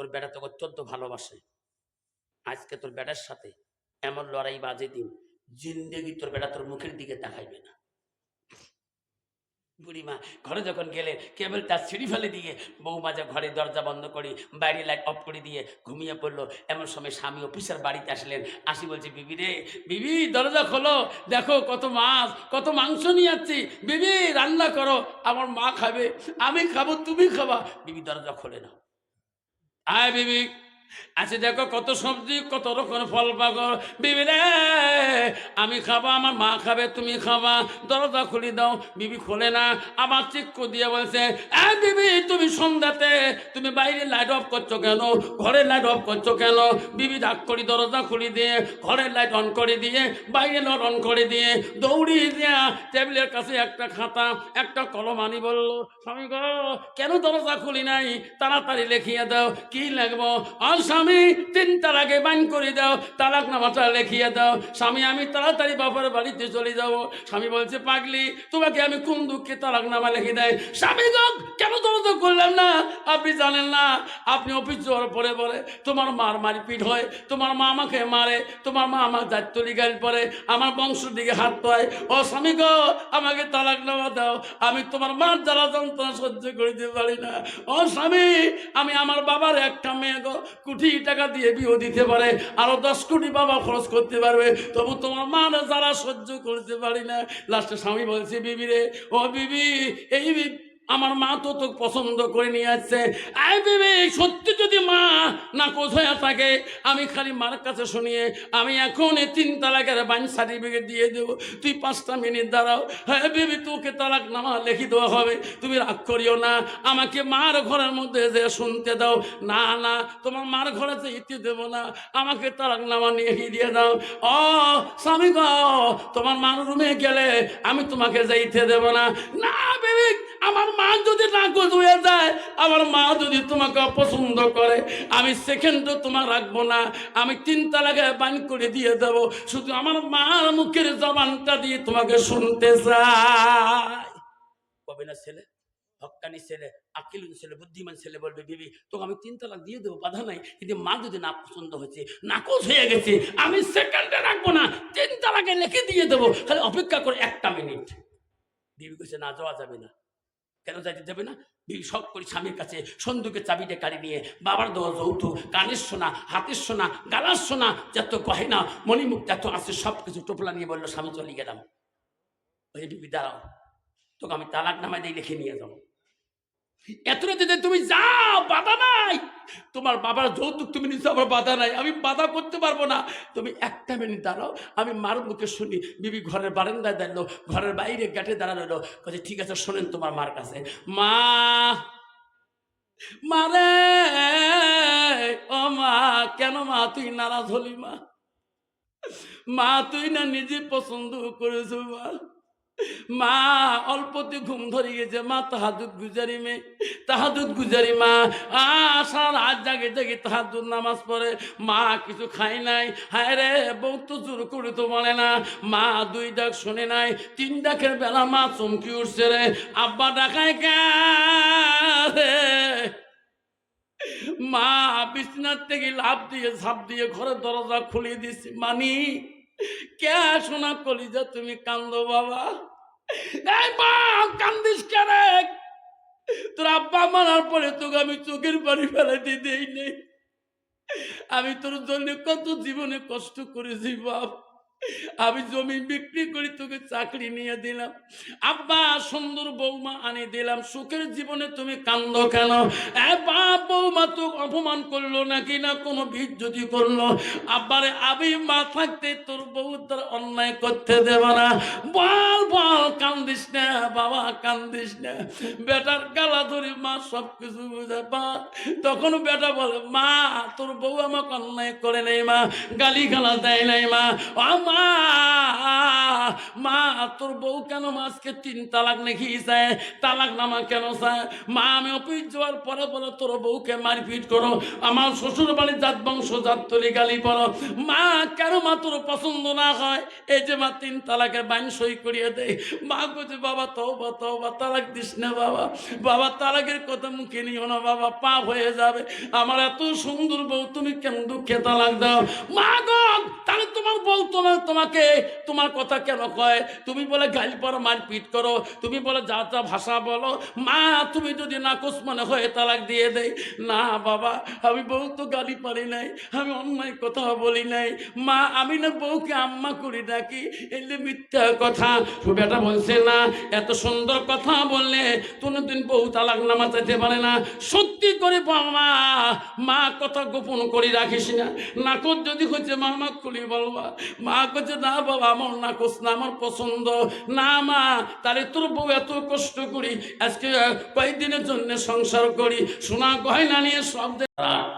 তোর বেটা তোকে অত্যন্ত ভালোবাসে। আজকে তোর বেটার সাথে এমন লড়াই বাজে দিন, জিন্দেগি তোর বেটা তোর মুখের দিকে তাকাইবে না। বুড়িমা, ঘরে যখন গেলে কেবল তার সিঁড়ি ফেলে দিয়ে বৌমা যে ঘরে দরজা বন্ধ করে, বাইরে লাইট অফ করে দিয়ে ঘুমিয়ে পড়ল, এমন সময় স্বামী অফিসার বাড়িতে আসলেন। আসি বলছে, বিবি রে, বিবি, দরজা খোলো। দেখো কত মাছ, কত মাংস নিয়ে যাচ্ছি। বিবি, রান্না করো। আমার মা খাবে, আমি খাব, তুমি খাবা। বিবি দরজা খোলে না। আয় বিবি আছে দেখো কত সবজি, কত রকম ফল পাগল বিবি রে, আমি খাব, আমার মা খাবে, তুমি খাবা। দরজা খুলি দাও, বিবি খোলে না। আবার চিক্কু দিয়ে বলছে, এ বিবি, তুমি সন্ধ্যাতে, তুমি বাইরে লাইট অফ করছ কেন? ঘরের লাইট অফ করছ কেন? বিবি ডাক করি দরজা খুলি দিয়ে ঘরের লাইট অন করে দিয়ে, বাইরে লাইট অন করে দিয়ে দৌড়ি দিয়া টেবিলের কাছে একটা খাতা, একটা কলম আনি বলল, স্বামী গো, কেন দরজা খুলি নাই? তাড়াতাড়ি লিখিয়ে দাও, কি লাগবো? আর স্বামী, তিন তালাকে বান করে দাও, তালাক নামাটা লিখিয়ে দাও। স্বামী, আমি তাড়াতাড়ি বাবার বাড়িতে চলে যাব। স্বামী বলছে, পাগলি, তোমাকে আমি কোন দুঃখে তালাক নামা লিখে দেয়? স্বামী গো, কেন দরজা করলেন না? আপনি জানেন না, আপনি অফিস যাওয়ার পরে পরে তোমার মার মারপিট হয়, তোমার মা আমাকে মারে, তোমার মা আমার দায়িত্ব লিগাল পরে, আমার বংশের দিকে হাত পায়। ও স্বামী গো, আমাকে তালাক নেওয়া দাও, আমি তোমার মার জ্বালা যন্ত্রণা সহ্য করিতে পারি না। ও স্বামী, আমি আমার বাবার একটা মেয়ে গো কোটি টাকা দিয়ে বিয়ে দিতে পারে, আরও দশ কোটি বাবা খরচ করতে পারবে, তবু তোমার মা যারা সহ্য করতে পারি না। লাস্টে স্বামী বলছে, বিবি রে, ও বিবি, এই আমার মা তো তো পছন্দ করে নিয়ে আসছে। আই বিবি, সত্যি যদি মা না কোথায় থাকে, আমি খালি মার কাছে শুনিয়ে, আমি এখন এই তিন তালাকের বাইন সার্টিফিকেট দিয়ে দেবো। তুই পাঁচটা মিনিট দাঁড়াও। হ্যাঁ বিবি, তোকে তালাক নামা লিখে দেওয়া হবে। তুমি রাগ করিও না। আমাকে মার ঘরের মধ্যে যে শুনতে দাও, না না, তোমার মার ঘরে যে ইতি দেবো না, আমাকে তালাক নামা নিয়ে দিয়ে দাও। ও, স্বামী গো, তোমার মার রুমে গেলে আমি তোমাকে যাইতে দেবো না। না আমার মা যদি নাকচ হয়ে যায়, আমার মা যদি তোমাকে অপছন্দ করে, আমি সেকেন্ডও তোমার রাখব না, আমি তিন তালাকে বান করে দিয়ে দেব। শুধু আমার মার মুখের জবানটা দিয়ে তোমাকে শুনতে চাই। কবে না ছেলে? হকানি ছেলে আকিল ছেলে, বুদ্ধিমান ছেলে বলবে, বিবি, তোকে আমি তিন তালাক দিয়ে দেবো, বাধা নাই। কিন্তু মা যদি না পছন্দ হয়েছে, নাকচ হয়ে গেছে, আমি সেকেন্ডে রাখব না, তিন তালাকে লিখে দিয়ে দেবো। খালি অপেক্ষা করে একটা মিনিট। বিবি কইছে, না, যাওয়া যাবে না। কেন যাইতে দেবে না? সব করি স্বামীর কাছে সন্দুকের চাবিটা কাড়ি নিয়ে, বাবার দেওয়া যৌথ কানের সোনা, হাতের সোনা, গালার সোনা, যত গহেনা মণিমুখ যত আছে সব কিছু টোপলা নিয়ে বলল, স্বামী, চলে গেলাম। ওই বিবি, দাঁড়াও, তোকে আমি তালাক নামায় দিয়ে লিখে নিয়ে যাব। এত রাতে তুমি যাও, বাধা নাই। তোমার বাবার যৌতুক তুমি নিচ্ছ আমার বাধা নাই। আমি বাধা করতে পারব না। তুমি একটা মিনিট দাঁড়াও, আমি মার মুখে শুনি। বিবি ঘরের বারান্দায় দাঁড়াল, ঘরের বাইরে গেটে দাঁড়াল। কাছে ঠিক আছে, শোনেন তোমার মার কাছে। মা মারে ও মা, কেন মা, তুই নারাজ হলি মা? মা, তুই না নিজে পছন্দ করেছ মা? মা, অল্পতে ঘুম ধরে গেছে। মা তাহাদুদ গুজারি মে তাহাদুদ গুজারি মা। আ, সারা রাত জাগে জাগে তাহাদুদ নামাজ পড়ে। মা, কিছু খাই নাই। হায় রে, বউ তো জোর করে তো বলে না। মা, দুই ডাক শুনে নাই। তিন ডাকের বেলা মা চমকি উঠছে রে। আব্বা ডাকায় কে মা, বিছনার থেকে লাভ দিয়ে ঝাঁপ দিয়ে ঘরের দরজা খুলে দিছি মানি, কে শোনা কলিজা তুমি কান্দ বাবা? কান্দিস কেন? তোর আব্বা মারার পরে তোকে আমি চোখের পানি ফেলাতে দেই নেই আমি তোর জন্য কত জীবনে কষ্ট করেছি, বাপ। আমি জমি বিক্রি করে তোকে চাকরি নিয়ে দিলাম। আব্বা, সুন্দর বৌমা আনি দিলাম। সুখের জীবনে তুমি কান্দ কেন? বৌমা তো অপমান করল নাকি না? কোনো ভিড় যদি করল? আব্বারে, আমি মা থাকতে তোর বউ তোর অন্যায় করতে দেব না। বল বল, কান্দিস না, বাবা, কান্দিস না। বেটার গালা ধরে মা সব কিছু বুঝে পা। তখন বেটা বলে, মা, তোর বউ আমাকে অন্যায় করে নেই মা। গালি গালা দেয় নাই মা। ও মা তোর বউ কেন মা আজকে তিন তালাক নাকি চায় তালাক নামা কেন চায় মা, আমি অফিস যাওয়ার পরে বলে, তোর বউ কেন মারপিট করো। আমার শ্বশুর বাড়ির জাত বংশ, জাত তলি গালি পড়ো। মা, কেন মা তোর পছন্দ না হয়? এই যে মা তিন তালাকের বাইন সই করিয়ে দেয়। মা বলছে, বাবা, তওবা তওবা, তালাক দিস না বাবা। বাবা, তালাকের কথা মুখে নিও না বাবা, পাপ হয়ে যাবে। আমার এত সুন্দর বউ, তুমি কেন দুঃখে তালাক দাও? মা গো তোমার বউ তোমার, তোমাকে, তোমার কথা কেন কয়? তুমি বলে গাল পর, মারপিট করো। তুমি বলে যা যা ভাষা বলো। মা, তুমি যদি নাকচ মনে হয় তালাক দিয়ে দেয় না বাবা, আমি বউ তো গালি পারি নাই। আমি অন্যায় কথা বলি নাই। মা, আমি না বউকে আম্মা করি ডাকি। এলে মিথ্যা কথা। বেটা বলছে, না, এত সুন্দর কথা বললে কোনোদিন বউ তালাক নামা চাইতে পারে না। সত্যি করে বাবা মা। কথা গোপন করে রাখিস না। নাকচ যদি হচ্ছে মামা করি বলবা মা কছে না বাবা, আমার না কোস না আমার পছন্দ। না মা, তাহলে তোর বউ এত কষ্ট করি, আজকে কয়েকদিনের জন্য সংসার করি। সোনা গয়না নিয়ে সব